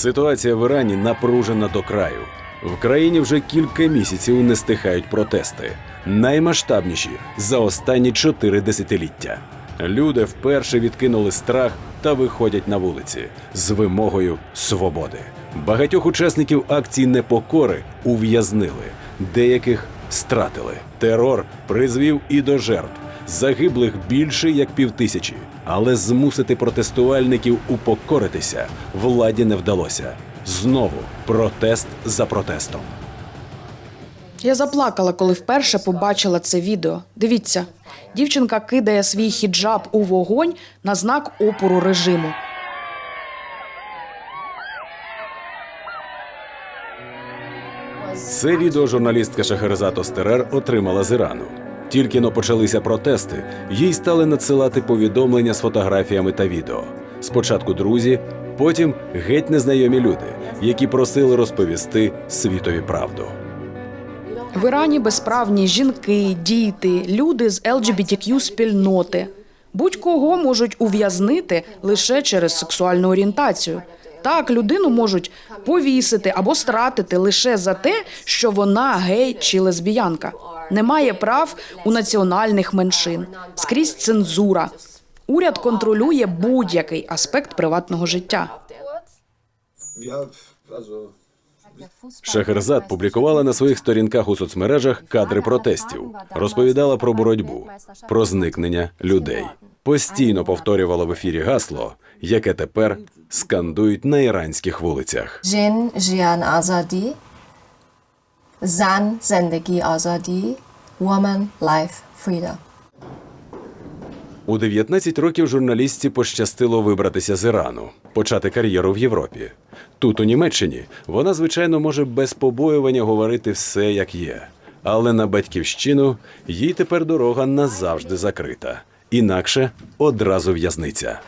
Ситуація в Ірані напружена до краю. В країні вже кілька місяців не стихають протести, наймасштабніші за останні чотири десятиліття. Люди вперше відкинули страх та виходять на вулиці з вимогою свободи. Багатьох учасників акції непокори ув'язнили, деяких стратили. Терор призвів і до жертв. Загиблих більше як півтисячі, але змусити протестувальників упокоритися владі не вдалося. Знову протест за протестом. Я заплакала, коли вперше побачила це відео. Дивіться, дівчинка кидає свій хіджаб у вогонь на знак опору режиму. Це відео журналістка Шахерезад Остерер отримала з Ірану. Тільки но почалися протести, їй стали надсилати повідомлення з фотографіями та відео. Спочатку друзі, потім геть незнайомі люди, які просили розповісти світові правду. В Ірані безправні жінки, діти, люди з LGBTQ спільноти. Будь-кого можуть ув'язнити лише через сексуальну орієнтацію. Так, людину можуть повісити або стратити лише за те, що вона гей чи лесбіянка. Немає прав у національних меншин. Скрізь цензура. Уряд контролює будь-який аспект приватного життя. Шахерзад публікувала на своїх сторінках у соцмережах кадри протестів, розповідала про боротьбу, про зникнення людей. Постійно повторювала в ефірі гасло, яке тепер скандують на іранських вулицях. жин жиан азаді, зан зендегі азаді, woman life freedom. У 19 років журналістці пощастило вибратися з Ірану, почати кар'єру в Європі. Тут, у Німеччині, вона, звичайно, може без побоювання говорити все як є. Але на батьківщину їй тепер дорога назавжди закрита. Інакше одразу в'язниця.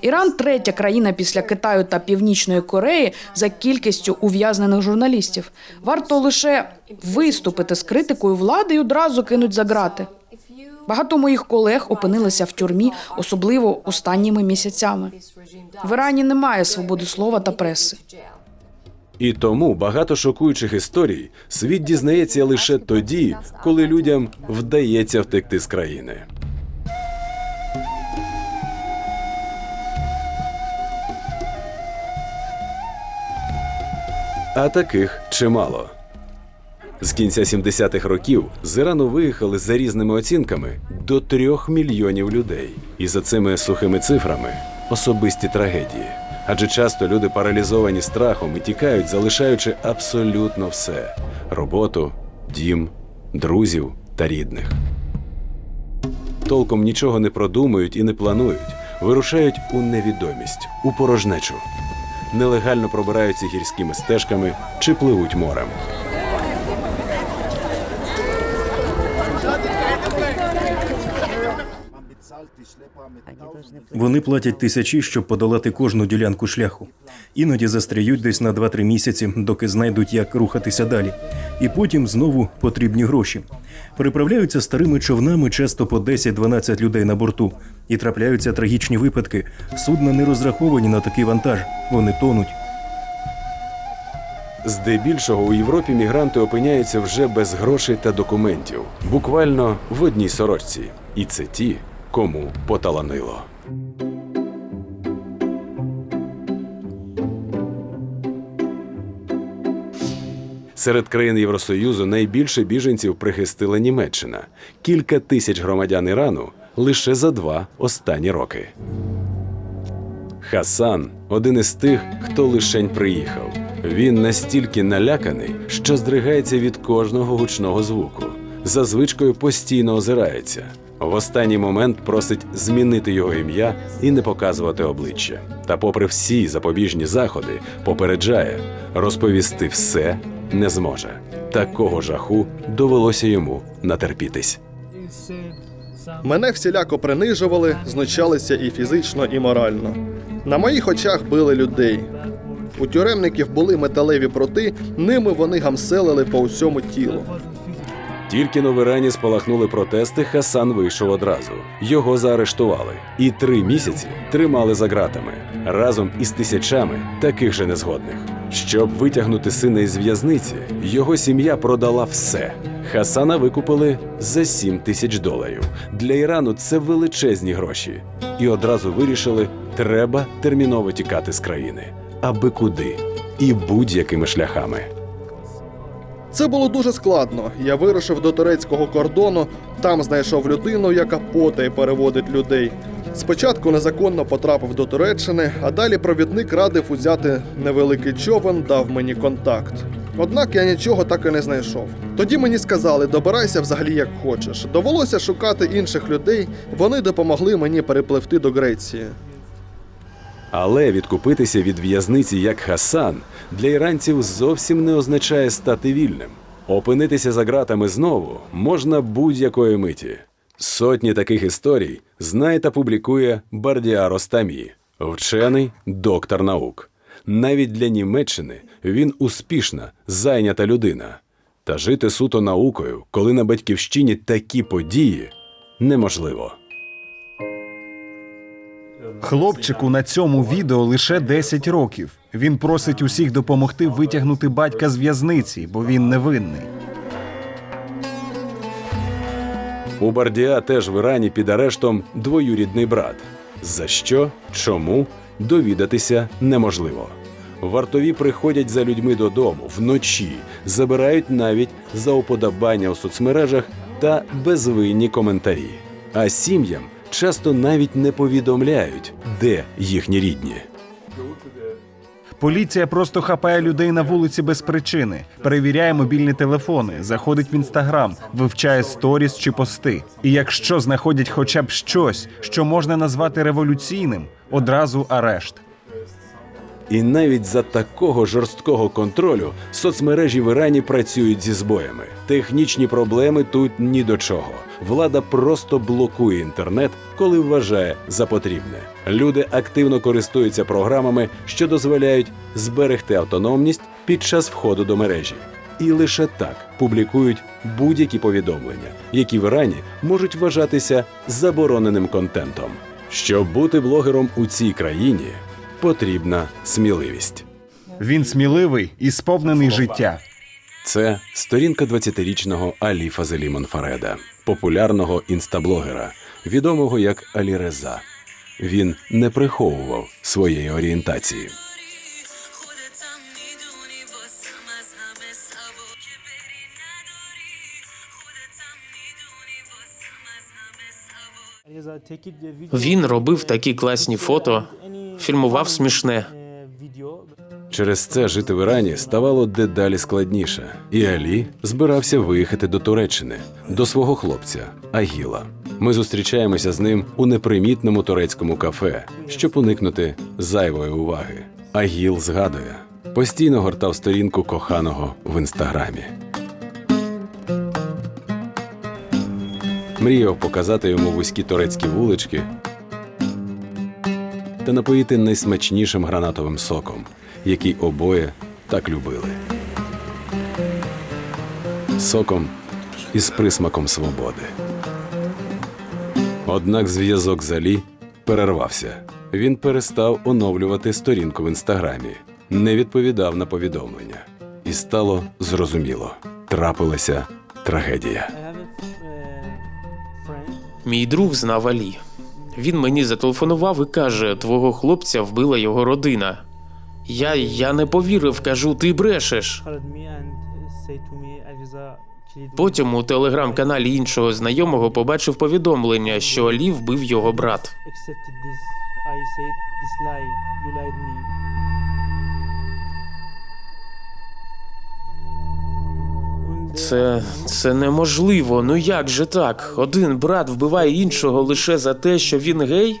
Іран третя країна після Китаю та Північної Кореї за кількістю ув'язнених журналістів. Варто лише виступити з критикою влади і одразу кинуть за грати. Багато моїх колег опинилися в тюрмі, особливо останніми місяцями. В Ірані немає свободи слова та преси. І тому багато шокуючих історій світ дізнається лише тоді, коли людям вдається втекти з країни. А таких чимало. З кінця 70-х років з Ірану виїхали за різними оцінками до трьох мільйонів людей. І за цими сухими цифрами особисті трагедії. Адже часто люди паралізовані страхом і тікають, залишаючи абсолютно все: роботу, дім, друзів та рідних. Толком нічого не продумують і не планують, вирушають у невідомість, у порожнечу. Нелегально пробираються гірськими стежками чи пливуть морем. Вони платять тисячі, щоб подолати кожну ділянку шляху. Іноді застряють десь на 2-3 місяці, доки знайдуть, як рухатися далі. І потім знову потрібні гроші. Переправляються старими човнами часто по 10-12 людей на борту. І трапляються трагічні випадки. Судна не розраховані на такий вантаж. Вони тонуть. Здебільшого у Європі мігранти опиняються вже без грошей та документів, буквально в одній сорочці. І це ті, кому поталанило. Серед країн Євросоюзу найбільше біженців прихистила Німеччина кілька тисяч громадян Ірану лише за два останні роки. Хасан один із тих, хто лишень приїхав. Він настільки наляканий, що здригається від кожного гучного звуку. За звичкою постійно озирається. В останній момент просить змінити його ім'я і не показувати обличчя. Та, попри всі запобіжні заходи, попереджає, розповісти все не зможе. Такого жаху довелося йому натерпітись. Мене всіляко принижували, знущалися і фізично, і морально. На моїх очах били людей. У тюремників були металеві проти, ними вони гамселили по усьому тілу. Тільки но в Ірані спалахнули протести, Хасан вийшов одразу. Його заарештували і три місяці тримали за ґратами разом із тисячами таких же незгодних. Щоб витягнути сина із в'язниці, його сім'я продала все. Хасана викупили за 7 тисяч доларів. Для Ірану це величезні гроші. І одразу вирішили, треба терміново тікати з країни. Аби куди і будь-якими шляхами. Це було дуже складно. Я вирушив до турецького кордону, там знайшов людину, яка потає переводить людей. Спочатку незаконно потрапив до Туреччини, а далі провідник радив узяти невеликий човен, дав мені контакт. Однак я нічого так і не знайшов. Тоді мені сказали, добирайся взагалі як хочеш. Довелося шукати інших людей, вони допомогли мені перепливти до Греції. Але відкупитися від в'язниці як Хасан для іранців зовсім не означає стати вільним. Опинитися за ґратами знову можна будь-якої миті. Сотні таких історій знає та публікує Бардіа Ростамі, вчений доктор наук. Навіть для Німеччини він успішна, зайнята людина. Та жити суто наукою, коли на батьківщині такі події, неможливо. Хлопчику на цьому відео лише 10 років. Він просить усіх допомогти витягнути батька з в'язниці, бо він невинний. У Бардіа теж в Ірані під арештом двоюрідний брат. За що, чому довідатися неможливо. Вартові приходять за людьми додому вночі, забирають навіть за уподобання у соцмережах та безвинні коментарі. А сім'ям часто навіть не повідомляють, де їхні рідні. Поліція просто хапає людей на вулиці без причини, перевіряє мобільні телефони, заходить в інстаграм, вивчає сторіс чи пости. І якщо знаходять хоча б щось, що можна назвати революційним, одразу арешт. І навіть за такого жорсткого контролю соцмережі в Ірані працюють зі збоями. Технічні проблеми тут ні до чого. Влада просто блокує інтернет, коли вважає за потрібне. Люди активно користуються програмами, що дозволяють зберегти автономність під час входу до мережі. І лише так публікують будь-які повідомлення, які в Ірані можуть вважатися забороненим контентом. Щоб бути блогером у цій країні, потрібна сміливість. Він сміливий і сповнений життя. Це сторінка 20-річного Алі Фазелі Монфареда, популярного інстаблогера, відомого як Алі Реза. Він не приховував своєї орієнтації. Він робив такі класні фото фільмував смішне. Через це жити в Ірані ставало дедалі складніше, і Алі збирався виїхати до Туреччини, до свого хлопця Агіла. Ми зустрічаємося з ним у непримітному турецькому кафе, щоб уникнути зайвої уваги. Агіл згадує, постійно гортав сторінку коханого в інстаграмі. Мріяв показати йому вузькі турецькі вулички та напоїти найсмачнішим гранатовим соком, який обоє так любили. Соком із присмаком свободи. Однак зв'язок з Алі перервався. Він перестав оновлювати сторінку в інстаграмі, не відповідав на повідомлення. І стало зрозуміло: трапилася трагедія. Мій друг знав Алі. Він мені зателефонував і каже: твого хлопця вбила його родина. Я, я не повірив, кажу, ти брешеш. Потім у телеграм-каналі іншого знайомого побачив повідомлення, що Алі вбив його брат. Це, це неможливо. Ну як же так? Один брат вбиває іншого лише за те, що він гей?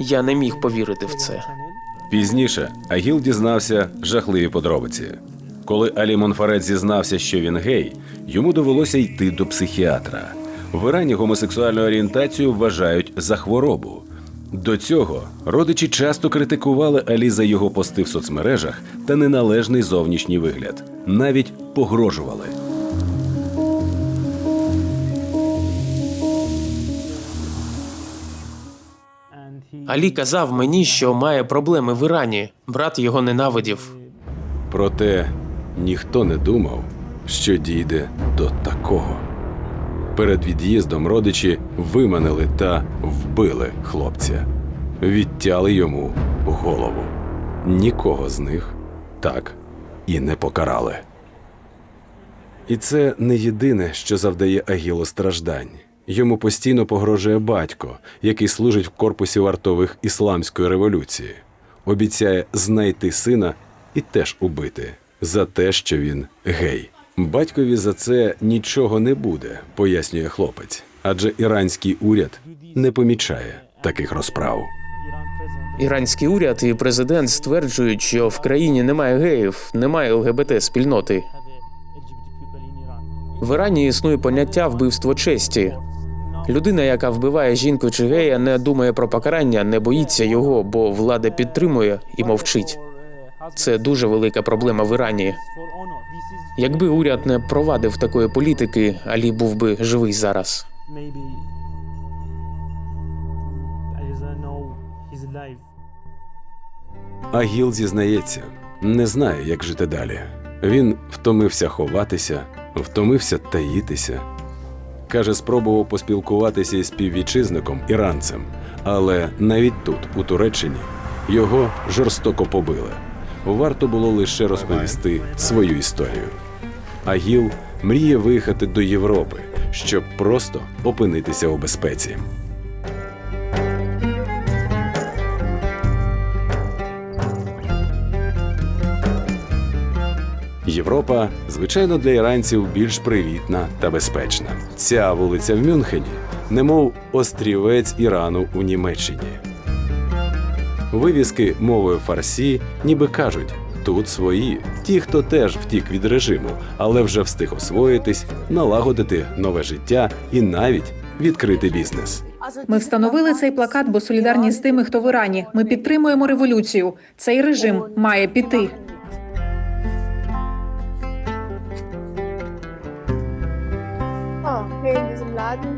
Я не міг повірити в це. Пізніше Агіл дізнався жахливі подробиці. Коли Алі Монфарет зізнався, що він гей, йому довелося йти до психіатра. В Ірані гомосексуальну орієнтацію вважають за хворобу. До цього родичі часто критикували Алі за його пости в соцмережах та неналежний зовнішній вигляд, навіть погрожували. Алі казав мені, що має проблеми в Ірані. Брат його ненавидів. Проте ніхто не думав, що дійде до такого. Перед від'їздом родичі виманили та вбили хлопця, відтяли йому голову. Нікого з них так і не покарали. І це не єдине, що завдає Агілу страждань. Йому постійно погрожує батько, який служить в корпусі вартових ісламської революції. Обіцяє знайти сина і теж убити за те, що він гей. Батькові за це нічого не буде, пояснює хлопець, адже іранський уряд не помічає таких розправ. Іранський уряд і президент стверджують, що в країні немає геїв, немає ЛГБТ спільноти. В Ірані існує поняття вбивство честі. Людина, яка вбиває жінку чи гея, не думає про покарання, не боїться його, бо влада підтримує і мовчить. Це дуже велика проблема в Ірані. Якби уряд не провадив такої політики, Алі був би живий зараз. Агіл зізнається, не знає, як жити далі. Він втомився ховатися, втомився таїтися. Каже, спробував поспілкуватися із співвітчизником іранцем, але навіть тут, у Туреччині, його жорстоко побили. Варто було лише розповісти свою історію. Агіл мріє виїхати до Європи, щоб просто опинитися у безпеці. Європа, звичайно, для іранців більш привітна та безпечна. Ця вулиця в Мюнхені, немов острівець Ірану у Німеччині. Вивіски мовою фарсі ніби кажуть: тут свої, ті, хто теж втік від режиму, але вже встиг освоїтись, налагодити нове життя і навіть відкрити бізнес. Ми встановили цей плакат, бо солідарні з тими, хто в Ірані. Ми підтримуємо революцію. Цей режим має піти.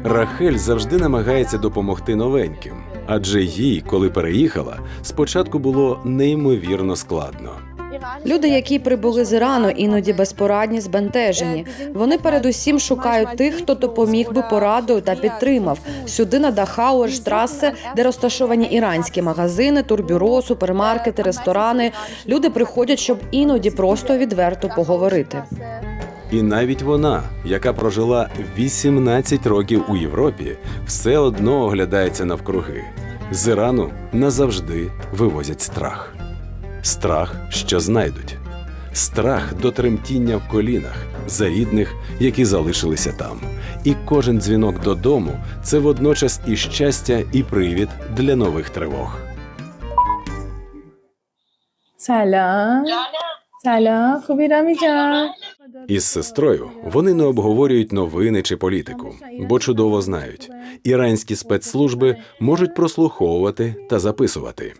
Рахель завжди намагається допомогти новеньким, адже їй, коли переїхала, спочатку було неймовірно складно. Люди, які прибули з Ірану, іноді безпорадні, збентежені. Вони передусім шукають тих, хто допоміг би порадою та підтримав. Сюди на Дахауерштрасе, де розташовані іранські магазини, турбюро, супермаркети, ресторани. Люди приходять, щоб іноді просто відверто поговорити. І навіть вона, яка прожила 18 років у Європі, все одно оглядається навкруги. З Ірану назавжди вивозять страх. Страх, що знайдуть, страх до тремтіння в колінах за рідних, які залишилися там. І кожен дзвінок додому це водночас і щастя, і привід для нових тривог. Саля, Салям. Хубіраміджа. Із сестрою вони не обговорюють новини чи політику, бо чудово знають, іранські спецслужби можуть прослуховувати та записувати.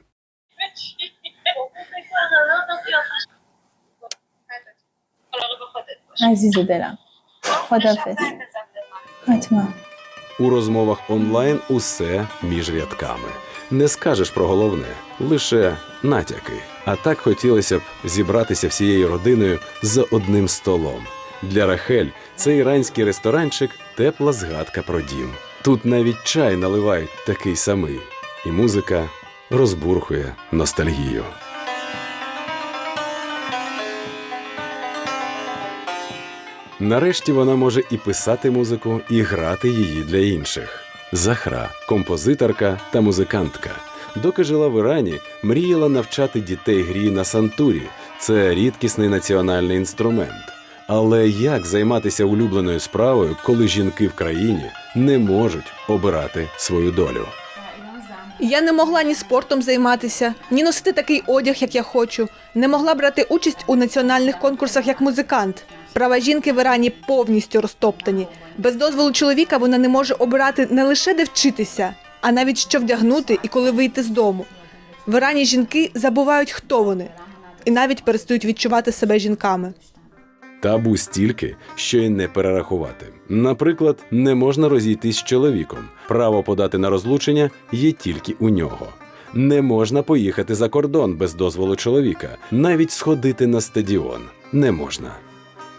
У розмовах онлайн усе між рядками. Не скажеш про головне, лише натяки. А так хотілося б зібратися всією родиною за одним столом. Для Рахель цей іранський ресторанчик тепла згадка про дім. Тут навіть чай наливають такий самий, і музика розбурхує ностальгію. Нарешті вона може і писати музику, і грати її для інших. Захра, композиторка та музикантка. Доки жила в Ірані, мріяла навчати дітей грі на сантурі. Це рідкісний національний інструмент. Але як займатися улюбленою справою, коли жінки в країні не можуть обирати свою долю? Я не могла ні спортом займатися, ні носити такий одяг, як я хочу. Не могла брати участь у національних конкурсах як музикант. Права жінки в Ірані повністю розтоптані. Без дозволу чоловіка вона не може обирати не лише де вчитися, а навіть що вдягнути і коли вийти з дому. В Ірані жінки забувають, хто вони, і навіть перестають відчувати себе жінками. Табу стільки, що й не перерахувати. Наприклад, не можна розійтись з чоловіком. Право подати на розлучення є тільки у нього. Не можна поїхати за кордон без дозволу чоловіка, навіть сходити на стадіон не можна.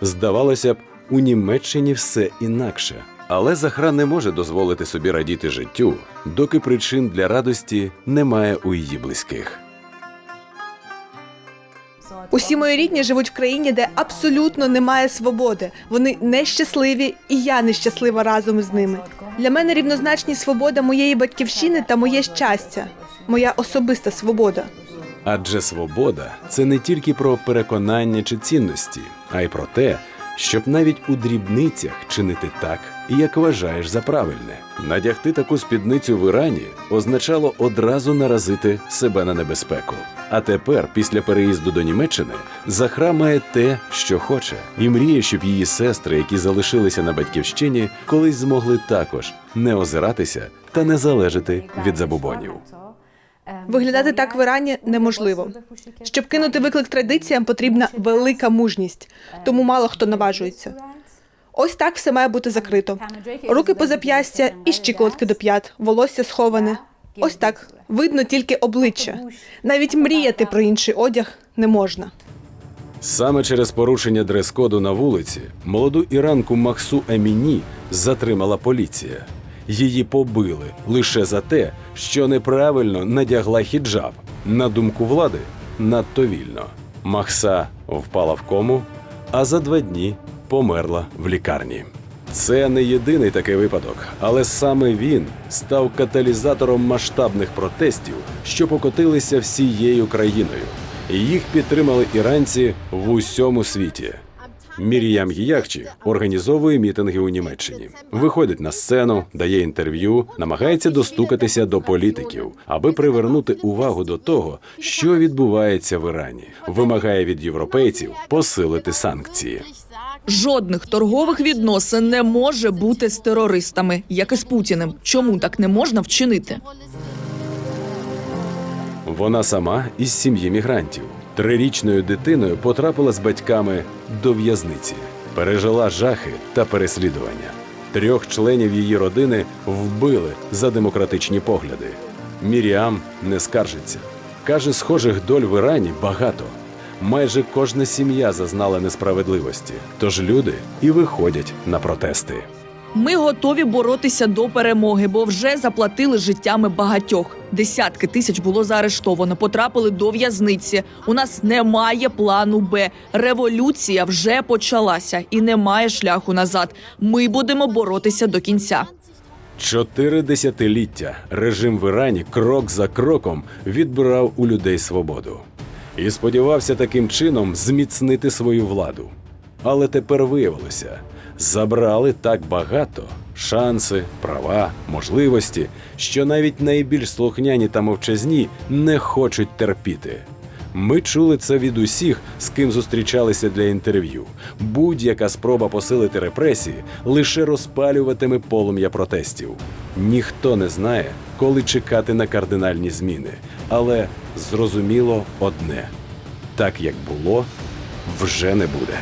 Здавалося б, у Німеччині все інакше. Але Захра не може дозволити собі радіти життю, доки причин для радості немає у її близьких. Усі мої рідні живуть в країні, де абсолютно немає свободи. Вони нещасливі, і я нещаслива разом з ними. Для мене рівнозначні свобода моєї батьківщини та моє щастя, моя особиста свобода. Адже свобода це не тільки про переконання чи цінності, а й про те, щоб навіть у дрібницях чинити так, як вважаєш за правильне. Надягти таку спідницю в Ірані означало одразу наразити себе на небезпеку. А тепер, після переїзду до Німеччини, Захра має те, що хоче, і мріє, щоб її сестри, які залишилися на батьківщині, колись змогли також не озиратися та не залежати від забобонів. Виглядати так в Ірані неможливо. Щоб кинути виклик традиціям, потрібна велика мужність, тому мало хто наважується. Ось так все має бути закрито. Руки по зап'ястя і щиколотки до п'ят, волосся сховане. Ось так видно тільки обличчя. Навіть мріяти про інший одяг не можна. Саме через порушення дрес-коду на вулиці молоду іранку Махсу Аміні затримала поліція. Її побили лише за те, що неправильно надягла хіджаб. На думку влади, надто вільно. Махса впала в кому, а за два дні померла в лікарні. Це не єдиний такий випадок, але саме він став каталізатором масштабних протестів, що покотилися всією країною. Їх підтримали іранці в усьому світі. Міріям Гіяхчі організовує мітинги у Німеччині, виходить на сцену, дає інтерв'ю, намагається достукатися до політиків, аби привернути увагу до того, що відбувається в Ірані, вимагає від європейців посилити санкції. Жодних торгових відносин не може бути з терористами, як і з Путіним. Чому так не можна вчинити? Вона сама із сім'ї мігрантів. Трирічною дитиною потрапила з батьками до в'язниці, пережила жахи та переслідування. Трьох членів її родини вбили за демократичні погляди. Міріам не скаржиться. Каже, схожих доль в Ірані багато. Майже кожна сім'я зазнала несправедливості, тож люди і виходять на протести. Ми готові боротися до перемоги, бо вже заплатили життями багатьох. Десятки тисяч було заарештовано, потрапили до в'язниці. У нас немає плану Б. Революція вже почалася і немає шляху назад. Ми будемо боротися до кінця. Чотири десятиліття режим в Ірані крок за кроком відбирав у людей свободу і сподівався таким чином зміцнити свою владу. Але тепер виявилося, забрали так багато шанси, права, можливості, що навіть найбільш слухняні та мовчазні не хочуть терпіти. Ми чули це від усіх, з ким зустрічалися для інтерв'ю. Будь-яка спроба посилити репресії лише розпалюватиме полум'я протестів. Ніхто не знає, коли чекати на кардинальні зміни, але зрозуміло одне: так як було, вже не буде.